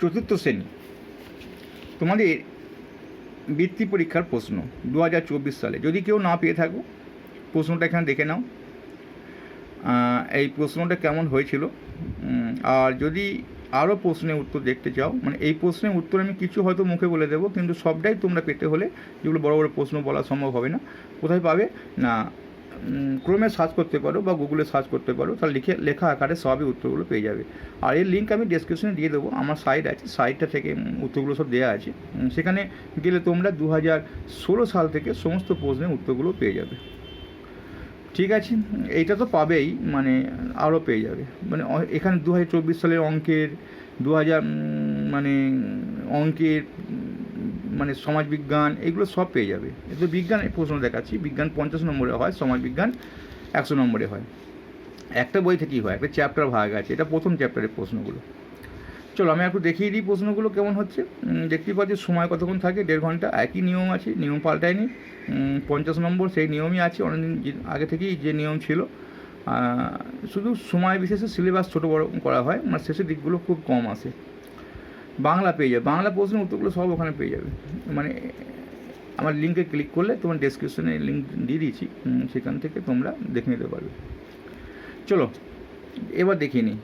চতুর্থ শ্রেণি। তোমাদের বৃত্তি পরীক্ষার প্রশ্ন দু হাজার চব্বিশ সালে। যদি কেউ না পেয়ে থাকো, প্রশ্নটা এখানে দেখে নাও। এই প্রশ্নটা কেমন হয়েছিল? আর যদি আরও প্রশ্নের উত্তর দেখতে চাও মানে এই প্রশ্নের উত্তর আমি কিছু হয়তো মুখে বলে দেবো, কিন্তু সবটাই তোমরা পেতে হলে যেগুলো বড় বড় প্রশ্ন বলা সম্ভব হবে না। কোথায় পাবে? না ক্রমে সার্চ করতে পারো বা গুগলে সার্চ করতে পারো, তাহলে লিখে, লেখা আকারে সবই উত্তরগুলো পেয়ে যাবে। আর এর লিঙ্ক আমি ডেসক্রিপশনে দিয়ে দেবো, আমার সাইট আছে সাইটটা থেকে উত্তরগুলো সব দেওয়া আছে। সেখানে গেলে তোমরা দু হাজার ষোলো সাল থেকে সমস্ত প্রশ্নের উত্তরগুলো পেয়ে যাবে। ঠিক আছে? এইটা তো পাবেই মানে আরও পেয়ে যাবে। মানে এখানে দু হাজার চব্বিশ সালের অঙ্কের দু হাজার মানে অঙ্কের মানে সমাজবিজ্ঞান এগুলো সব পেয়ে যাবে। এতো বিজ্ঞানের প্রশ্ন দেখাচ্ছি বিজ্ঞান পঞ্চাশ নম্বরে হয় সমাজবিজ্ঞান একশো নম্বরে হয়। একটা বই থেকেই হয়? একটা চ্যাপ্টার ভাগ আছে এটা প্রথম চ্যাপ্টারের প্রশ্নগুলো। চলো আমি একটু দেখিয়ে দিই প্রশ্নগুলো কেমন হচ্ছে। উম, দেখতেই পাচ্ছি সময় কতক্ষণ থাকে? দেড় ঘণ্টা। একই নিয়ম আছে নিয়ম পাল্টায়নি। পঞ্চাশ নম্বর সেই নিয়মই আছে। অনেকদিন আগে থেকেই যে নিয়ম ছিল। শুধু সময় বিশেষে সিলেবাস ছোটো বড় করা হয় মানে শেষের দিকগুলো খুব কম আসে। বাংলা পেয়ে যাবে। বাংলা প্রশ্নের উত্তরগুলো সব ওখানে পেয়ে যাবে। মানে আমার লিঙ্কে ক্লিক করলে তোমার ডেসক্রিপশনে লিঙ্ক দিয়ে দিয়েছি। সেখান থেকে তোমরা দেখে নিতে পারবে। চলো, এবার দেখে নিই।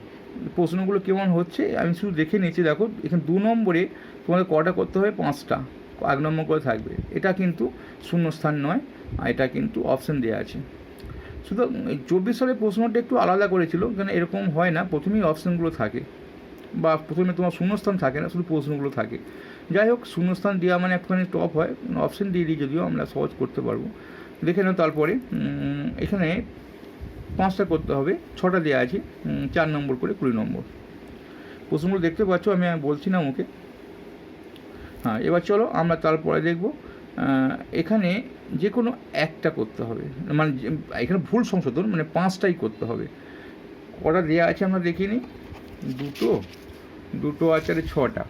প্রশ্নগুলো কেমন হচ্ছে? আমি শুধু দেখে নিয়েছি, দেখো, এখানে দু নম্বরে তোমাকে কটা করতে হবে? পাঁচটা। এক নম্বর করে থাকবে। এটা কিন্তু শূন্যস্থান নয়, আর এটা কিন্তু অপশান দেওয়া আছে। শুধু চব্বিশ সালের প্রশ্নটা একটু আলাদা করেছিল কারণ এরকম হয় না। প্রথমেই অপশানগুলো থাকে। বা প্রথমে তোমার শূন্যস্থান থাকে না, শুধু প্রশ্নগুলো থাকে। যাই হোক, শূন্যস্থান দেওয়া মানে একটুখানি টপ হয় অপশন দিয়ে দিই যদিও আমরা সহজ করতে পারব। দেখে নাও তারপরে এখানে পাঁচটা করতে হবে, ছটা দেওয়া আছে চার নম্বর করে কুড়ি নম্বর। প্রশ্নগুলো দেখতে পাচ্ছ, আমি বলছি না ওকে হ্যাঁ এবার চলো আমরা তারপরে দেখব এখানে যে কোনো একটা করতে হবে। মানে এখানে ভুল সংশোধন মানে পাঁচটাই করতে হবে। কটা দেওয়া আছে আমরা দেখিনি? দুটো? দুটো আচারে ছটা।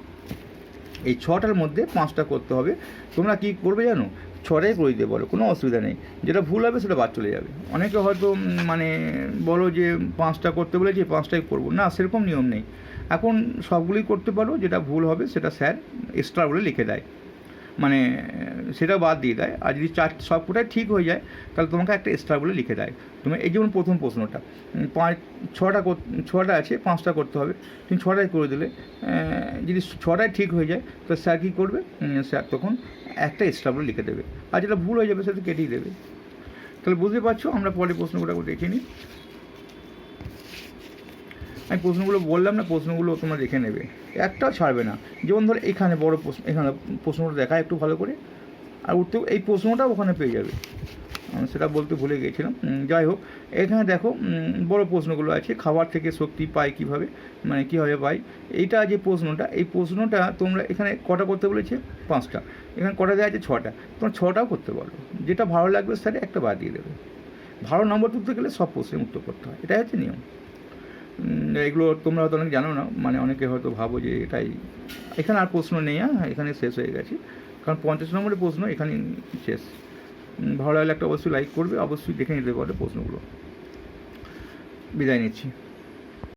এই ছটার মধ্যে পাঁচটা করতে হবে। তোমরা কি করবে জানো? ছটাই করে দিতে পারো কোনো অসুবিধা নেই। যেটা ভুল হবে সেটা বাদ চলে যাবে। অনেকে হয়তো মানে বলো যে পাঁচটা করতে বলে যে পাঁচটাই করব। না, সেরকম নিয়ম নেই। এখন সবগুলোই করতে পারো, যেটা ভুল হবে সেটা স্যার এক্সট্রা বলে লিখে দেয়। মানে সেটা বাদ দিয়ে দেয়। আর যদি চার সবকটাই ঠিক হয়ে যায়, তাহলে তোমাকে একটা এক্সট্রা বলে লিখে দেয়। তুমি, এই যেমন প্রথম প্রশ্নটা পাঁচ, ছটা ছটা আছে, পাঁচটা করতে হবে। তুমি ছটাই করে দিলে যদি ছটাই ঠিক হয়ে যায় তো স্যার কী করবে? স্যার তখন একটা এক্সট্রা বলে লিখে দেবে। আর যেটা ভুল হয়ে যাবে, সেটা কেটেই দেবে। তাহলে বুঝতে পারছ? আমরা পরে প্রশ্নগুলো দেখে নিই। আমি প্রশ্নগুলো বললাম না, প্রশ্নগুলো তোমরা দেখে নেবে। একটাও ছাড়বে না। যেমন ধর, এখানে বড় প্রশ্ন, এখানে প্রশ্নটা দেখা একটু ভালো করে। আর উত্তর এই প্রশ্নটাও ওখানে পেয়ে যাবে। সেটা বলতে ভুলে গিয়েছিলাম যাই হোক, এখানে দেখো বড় প্রশ্নগুলো আছে, খাবার থেকে শক্তি পাই কীভাবে মানে কীভাবে পাই এইটা যে প্রশ্নটা, এই প্রশ্নটা তোমরা এখানে কটা করতে বলেছে? পাঁচটা। এখানে কটা দেওয়া আছে? ছটা। তোমরা ছটাও করতে পারো। যেটা ভালো লাগবে স্যার একটা বাদ দিয়ে দেবে। ভালো নম্বর তুলতে গেলে সব প্রশ্নের উত্তর করতে হয়। এটাই হচ্ছে নিয়ম। এগুলো তোমরা হয়তো অনেক জানো না মানে অনেকে হয়তো ভাবো যে এটাই। এখানে আর প্রশ্ন নেই হ্যাঁ এখানে শেষ হয়ে গেছে। কারণ পঞ্চাশ নম্বরের প্রশ্ন এখানে শেষ। ভালো লাগলে একটা অবশ্যই লাইক করবে, অবশ্যই দেখে নিতে পারে প্রশ্নগুলো। বিদায় নিচ্ছি।